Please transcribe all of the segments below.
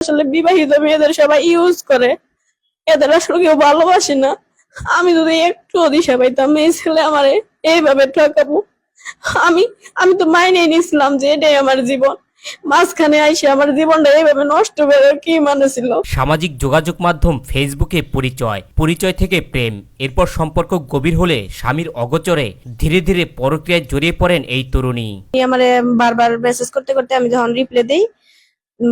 আসলে বিবাহিত মেয়েদের সবাই ইউজ করে। এদের আসলে কেউ ভালোবাসে না। আমি যদি একটু দিশা পাইতাম এই ছেলে আমারে এইভাবে ঠকাবো। আমি আমি তো মাইনে নিয়েছিলাম যে এটাই আমার জীবন। মাঝখানে আইসে আমার জীবনটা এইভাবে নষ্ট করে কি মানে ছিল? সামাজিক যোগাযোগ মাধ্যম ফেসবুকে পরিচয়। পরিচয় থেকে প্রেম। এরপর সম্পর্ক গভীর হলে স্বামীর অগোচরে ধীরে ধীরে পরক্রিয়ায় জড়িয়ে পড়েন এই তরুণী। আমারে বারবার মেসেজ করতে করতে আমি যখন রিপ্লাই দেই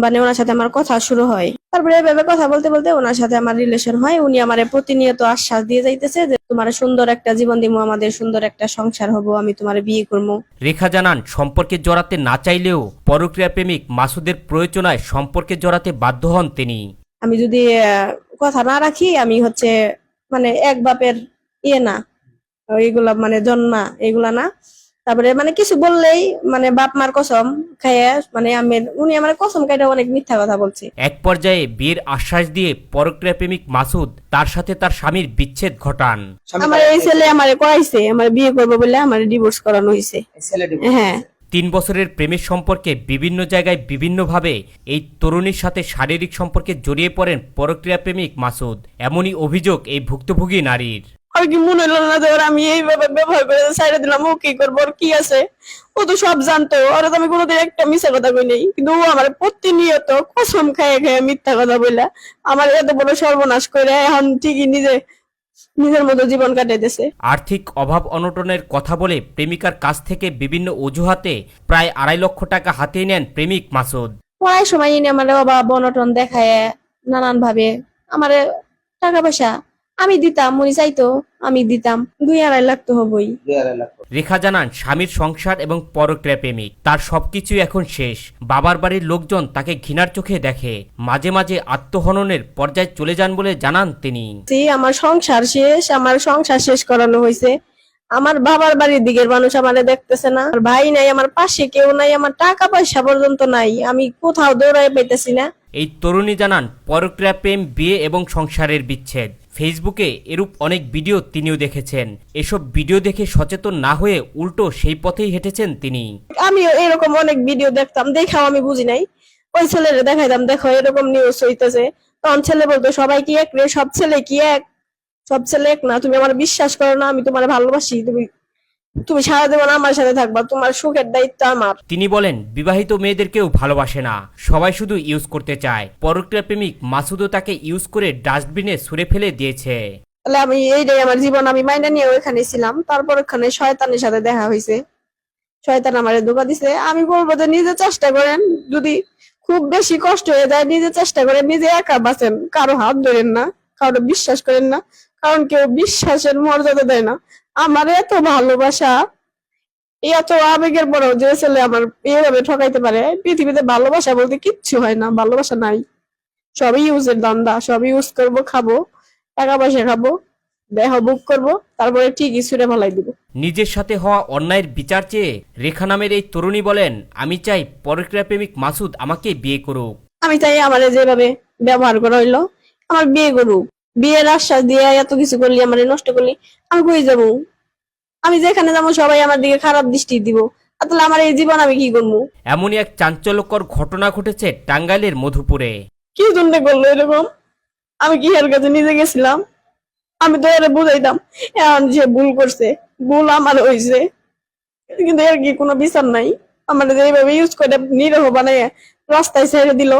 মানে ওনার সাথে আমার কথা শুরু হয়। তারপরে এভাবে কথা বলতে বলতে ওনার সাথে আমার রিলেশন হয়। উনি আমার প্রতিনিয়ত আশ্বাস দিয়ে যাইতেছে যে তোমার সুন্দর একটা জীবন দিব আমাদের সুন্দর একটা সংসার হব আমি তোমার বিয়ে করব রেখা জানান সম্পর্কে জড়াতে না চাইলেও পরক্রিয়া প্রেমিক মাসুদের প্রয়োজনায় সম্পর্কে জড়াতে বাধ্য হন তিনি। আমি যদি কথা না রাখি আমি হচ্ছে মানে এক বাপের ইয়ে না এইগুলা মানে জন্মা এগুলা না। তারপরে মানে কিছু বললেই মানে বাপ মার কসম খাইয়ে মানে আমি উনি আমার কসম খাইতে অনেক মিথ্যা কথা বলছে। এক পর্যায়ে বিয়ের আশ্বাস দিয়ে পরক্রিয়া প্রেমিক মাসুদ তার সাথে তার স্বামীর বিচ্ছেদ ঘটান। আমার এই ছেলে আমারে করাইছে আমার বিয়ে করব বলে আমার ডিভোর্স করানো হয়েছে হ্যাঁ। তিন বছরের প্রেমের সম্পর্কে বিভিন্ন জায়গায় বিভিন্নভাবে এই তরুণীর সাথে শারীরিক সম্পর্কে জড়িয়ে পড়েন পরক্রিয়া প্রেমিক মাসুদ। এমনই অভিযোগ এই ভুক্তভোগী নারীর। আর কি মনে হলো না যে আমি এইভাবে ব্যবহার করে সাইডে দিলাম? ও কি করব? ওর কি আছে? ও তো সব জানতো। তো আমি কোনোদিন একটা মিথ্যা কথা কই নাই। কিন্তু ও আমার প্রতিনিয়ত কসম খাইয়ে খাইয়ে মিথ্যা কথা বললা আমার এত বড় সর্বনাশ করে এখন ঠিকই নিজে নিজের মতো জীবন কাটাইতেছে। আর্থিক অভাব অনটনের কথা বলে প্রেমিকার কাছ থেকে বিভিন্ন অজুহাতে প্রায় আড়াই লক্ষ টাকা হাতিয়ে নেন প্রেমিক মাসুদ। প্রায় সময় আমার অভাব অনটন দেখায় নানান ভাবে আমার টাকা পয়সা আমি দিতাম উনি চাইতো আমি দিতাম। দুই আড়াই লাখ তো হবই। রেখা জানান স্বামীর সংসার এবং পরক্রিয়া প্রেমিক। তার সবকিছু এখন শেষ। বাবার বাড়ির লোকজন তাকে ঘৃণার চোখে দেখে। মাঝে মাঝে আত্মহননের পর্যায়ে চলে যান বলে জানান তিনি। আমার সংসার শেষ আমার সংসার শেষ করানো হয়েছে। আমার বাবার বাড়ির দিকের মানুষ আমারে দেখতেছে না। আর ভাই নাই আমার পাশে কেউ নাই আমার টাকা পয়সা পর্যন্ত নাই। আমি কোথাও দৌড়াই পাইতেছি না। এই তরুণী জানান পরক্রিয়া প্রেম বিয়ে এবং সংসারের বিচ্ছেদ। ফেসবুকে এরূপ অনেক ভিডিও তিনিও দেখেছেন। এসব ভিডিও দেখে সচেতন না হয়ে উল্টো সেই পথেই হেঁটেছেন তিনি। আমি এরকম অনেক ভিডিও দেখতাম, দেখাও আমি বুঝি নাই। ওই ছেলেরে দেখাইতাম, দেখো এরকম নিউজ হইতেছে। তখন ছেলে বলতো, সবাই কি এক রে? সব ছেলে কি এক? সব ছেলে এক না? তুমি আমার বিশ্বাস করো না, আমি তোমার ভালোবাসি, তুমি তুমি সারা জীবন আমার সাথে থাকবা তোমার সুখের দায়িত্ব আমার। তিনি বলেন বিবাহিত মেয়েদেরকেও ভালোবাসে না সবাই শুধু ইউজ করতে চায়। পরক্রিয়া প্রেমিক মাসুদও তাকে ইউজ করে ডাস্টবিনে ছুঁড়ে ফেলে দিয়েছে। তাহলে আমি এইটাই আমার জীবন আমি মাইনা নিয়ে ওইখানে ছিলাম তারপর ওখানে শয়তানের সাথে দেখা হয়েছে শয়তান আমারে ধোকা দিছে। আমি বলব যে নিজে চেষ্টা করেন যদি খুব বেশি কষ্ট হয়ে যায় নিজে চেষ্টা করেন নিজে একা বাঁচেন কারও হাত ধরেন না কারও বিশ্বাস করেন না কারণ কেউ বিশ্বাসের মর্যাদা দেয় না। আমার এত ভালোবাসা। এত আবেগের পরেও যে ছেলে আমার এভাবে ঠকাইতে পারে পৃথিবীতে ভালোবাসা বলতে কিচ্ছু হয় না ভালোবাসা নাই। সবই ইউজের দান্দা সব ইউজ করব খাব টাকা পয়সা খাব দেহ বুক করব তারপরে ঠিকই ছুড়ে ভালাই দিব। নিজের সাথে হওয়া অন্যায়ের বিচার চেয়ে রেখা নামের এই তরুণী বলেন আমি চাই পরক্রিয়া প্রেমিক মাসুদ আমাকে বিয়ে করুক। আমি চাই আমার যেভাবে ব্যবহার করা হইল আমার বিয়ে করুক। বিয়ের আশ্বাস দিয়ে এত কিছু করলি আমার নষ্ট করলি আমি কই যাব? আমি যেখানে যাব সবাই আমার দিকে খারাপ দৃষ্টি দিব। তাহলে আমার এই জীবন আমি কি করব? এমনই এক চাঞ্চল্যকর ঘটনা ঘটেছে টাঙ্গাইলের মধুপুরে। কি জন্য করল এরকম? আমি কি এর কাছে নিজে গেছিলাম? আমি তো এর বুঝাইতাম এখন যে ভুল করছে ভুল আমার হয়েছে কিন্তু এর কি কোনো বিচার নাই? আমার এইভাবে ইউজ করে নিরহ বানায় রাস্তায় ছেড়ে দিল।